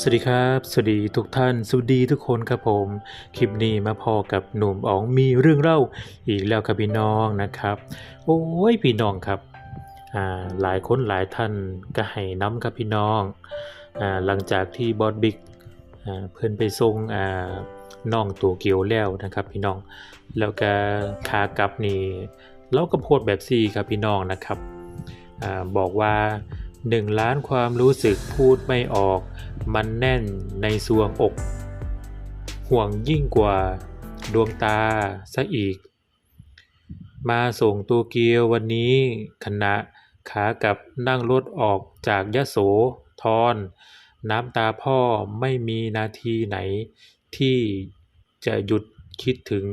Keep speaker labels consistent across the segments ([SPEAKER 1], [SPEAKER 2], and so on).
[SPEAKER 1] สวัสดีครับ สวัสดีทุกท่าน สวัสดีทุกคนครับผม คลิปนี้มาพอกับหนุ่มอ๋องมีเรื่องเล่าอีกแล้วครับพี่น้องนะครับ โอ้ยพี่น้องครับ อ่าหลายคนหลายท่านก็ให้น้ำครับพี่น้อง อ่าหลังจากที่บอสบิ๊ก อ่าเพิ่นไปส่งอ่าน้องตัวเกียวแล้วนะครับพี่น้อง แล้วก็ขากลับนี่เราก็โพสต์แบบซี่ครับพี่น้องนะครับอาบอกว่า 1 ล้านความรู้สึกพูดไม่ออก มันแน่นในสวงอก ห่วงยิ่งกว่าดวงตาซะอีก มาส่งตัวเกียววันนี้ขณะขากลับนั่งรถออกจากยะโสธรน้ำตาพ่อไม่มีนาทีไหน ที่จะหยุดคิดถึง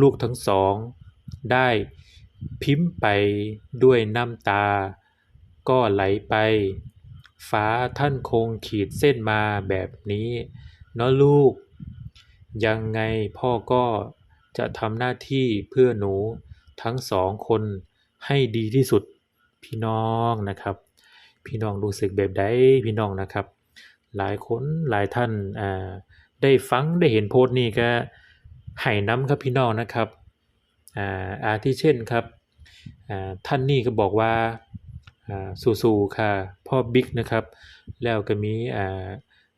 [SPEAKER 1] ลูกทั้งสอง ได้พิมพ์ไปด้วยน้ำตา ก็ไหลไป ฟ้าท่านคงขีดเส้นมาแบบนี้เนาะลูก ยังไงพ่อก็จะทำหน้าที่เพื่อหนูทั้งสองคนให้ดีที่สุดพี่น้องนะครับ พี่น้องรู้สึกแบบใดพี่น้องนะครับ หลายคนหลายท่านอ่าได้ฟังได้เห็นโพสต์นี้ก็ให้น้ำครับพี่น้องนะครับอ่าอาทิเช่นครับอ่าท่านนี่ก็บอกว่า สู้ๆค่ะพ่อบิ๊กนะครับ แล้วก็มีอ่า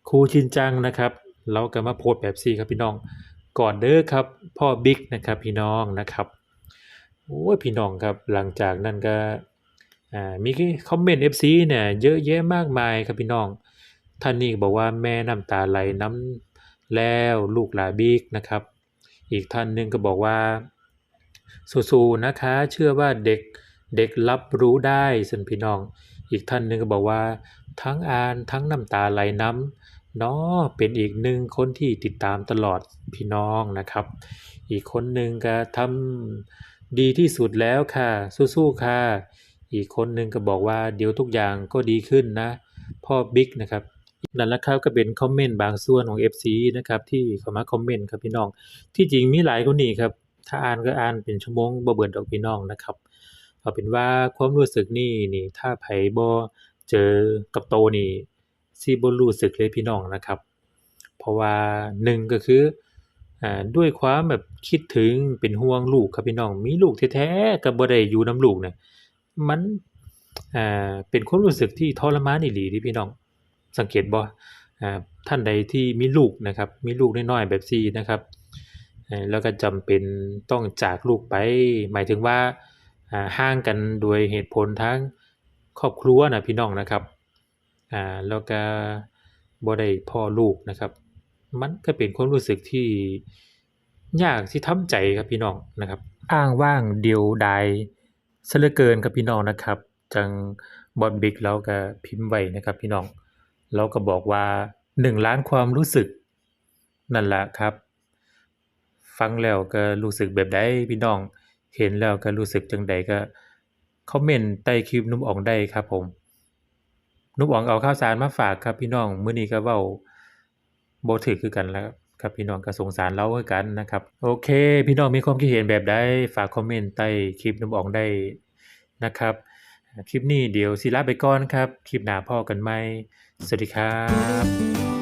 [SPEAKER 1] ครูชินจังนะครับเราก็มาโพสแบบซี่ครับพี่น้องก่อนเด้อครับพ่อบิ๊กนะครับพี่น้องนะครับโอ้ยพี่น้องครับหลังจากนั้นก็อ่ามีคอมเมนต์ FC เนี่ยเยอะแยะมากมายครับพี่น้องท่านนี้บอกว่าแม่น้ำตาไหลน้ำแล้วลูกหลาบิ๊กนะครับ อีกท่านหนึ่งก็บอกว่าสู้ๆนะคะ เชื่อว่าเด็ก เด็กรับรู้ได้สินพี่น้อง อีกท่านหนึ่งก็บอกว่า ทั้งอ่านทั้งน้ำตาไหลน้ำเนาะเป็นอีกหนึ่งคนที่ติดตามตลอดพี่น้องนะครับ อีกคนหนึ่งก็ทำดีที่สุดแล้วค่ะ สู้ๆค่ะ อีกคนหนึ่งก็บอกว่าเดี๋ยวทุกอย่างก็ดีขึ้นนะ พ่อบิ๊กนะครับนั่นแหละครับก็เป็นคอมเมนต์บางส่วนของ FC นะครับที่เข้ามาคอมเมนต์ครับพี่น้อง ที่จริงมีหลายกว่านี้ครับถ้าอ่านก็อ่านเป็นชั่วโมงบ่เบิดดอกพี่น้องนะครับ เอาเป็นว่าความรู้สึกนี่นี่ถ้าไผบ่เจอกับโตนี่สิบ่รู้สึกเลยพี่น้องนะครับ เพราะว่าหนึ่งก็คืออ่าด้วยความแบบคิดถึงเป็นห่วงลูกครับพี่น้อง มีลูกแท้ๆก็บ่ได้อยู่นำลูกเนี่ยมันอ่าเป็นความรู้สึกที่ทรมานอีหลีเดะพี่น้อง สังเกตบ่อ่าท่านใดที่มีลูกนะครับ มีลูกน้อยๆแบบซี่นะครับแล้วก็จำเป็นต้องจากลูกไป หมายถึงว่า ห่างกันโดยเหตุผลทางครอบครัวนะพี่น้องนะครับอ่าแล้วก็บ่ได้พ้อลูกนะครับ มันก็เป็นความรู้สึกที่ยากที่ทำใจครับพี่น้องนะครับอ้างว้างเดียวดายซะเหลือเกินครับพี่น้องนะครับ จังบอสบิ๊กเราก็พิมพ์ไว้นะครับพี่น้องเราก็บอกว่า 1 ล้านความรู้สึกนั่นแหละครับ ฟังแล้วก็รู้สึกแบบใดพี่น้อง เห็นแล้วก็รู้สึกจังใดก็คอมเมนต์ใต้คลิปนุ่มอ๋องได้ครับผม นุ่มอ๋องเอาข่าวสารมาฝากครับพี่น้องมื้อนี้ก็เว้าบ่ถูกคือกันแล้วครับพี่น้องก็สงสารเราคือกันนะครับ โอเค พี่น้องมีความคิดเห็นแบบใดฝากคอมเมนต์ใต้คลิปนุ่มอ๋องได้นะครับ คลิปนี้เดี๋ยวสิลาไปก่อนครับ คลิปหน้าพ้อกันใหมสวัสดีครับ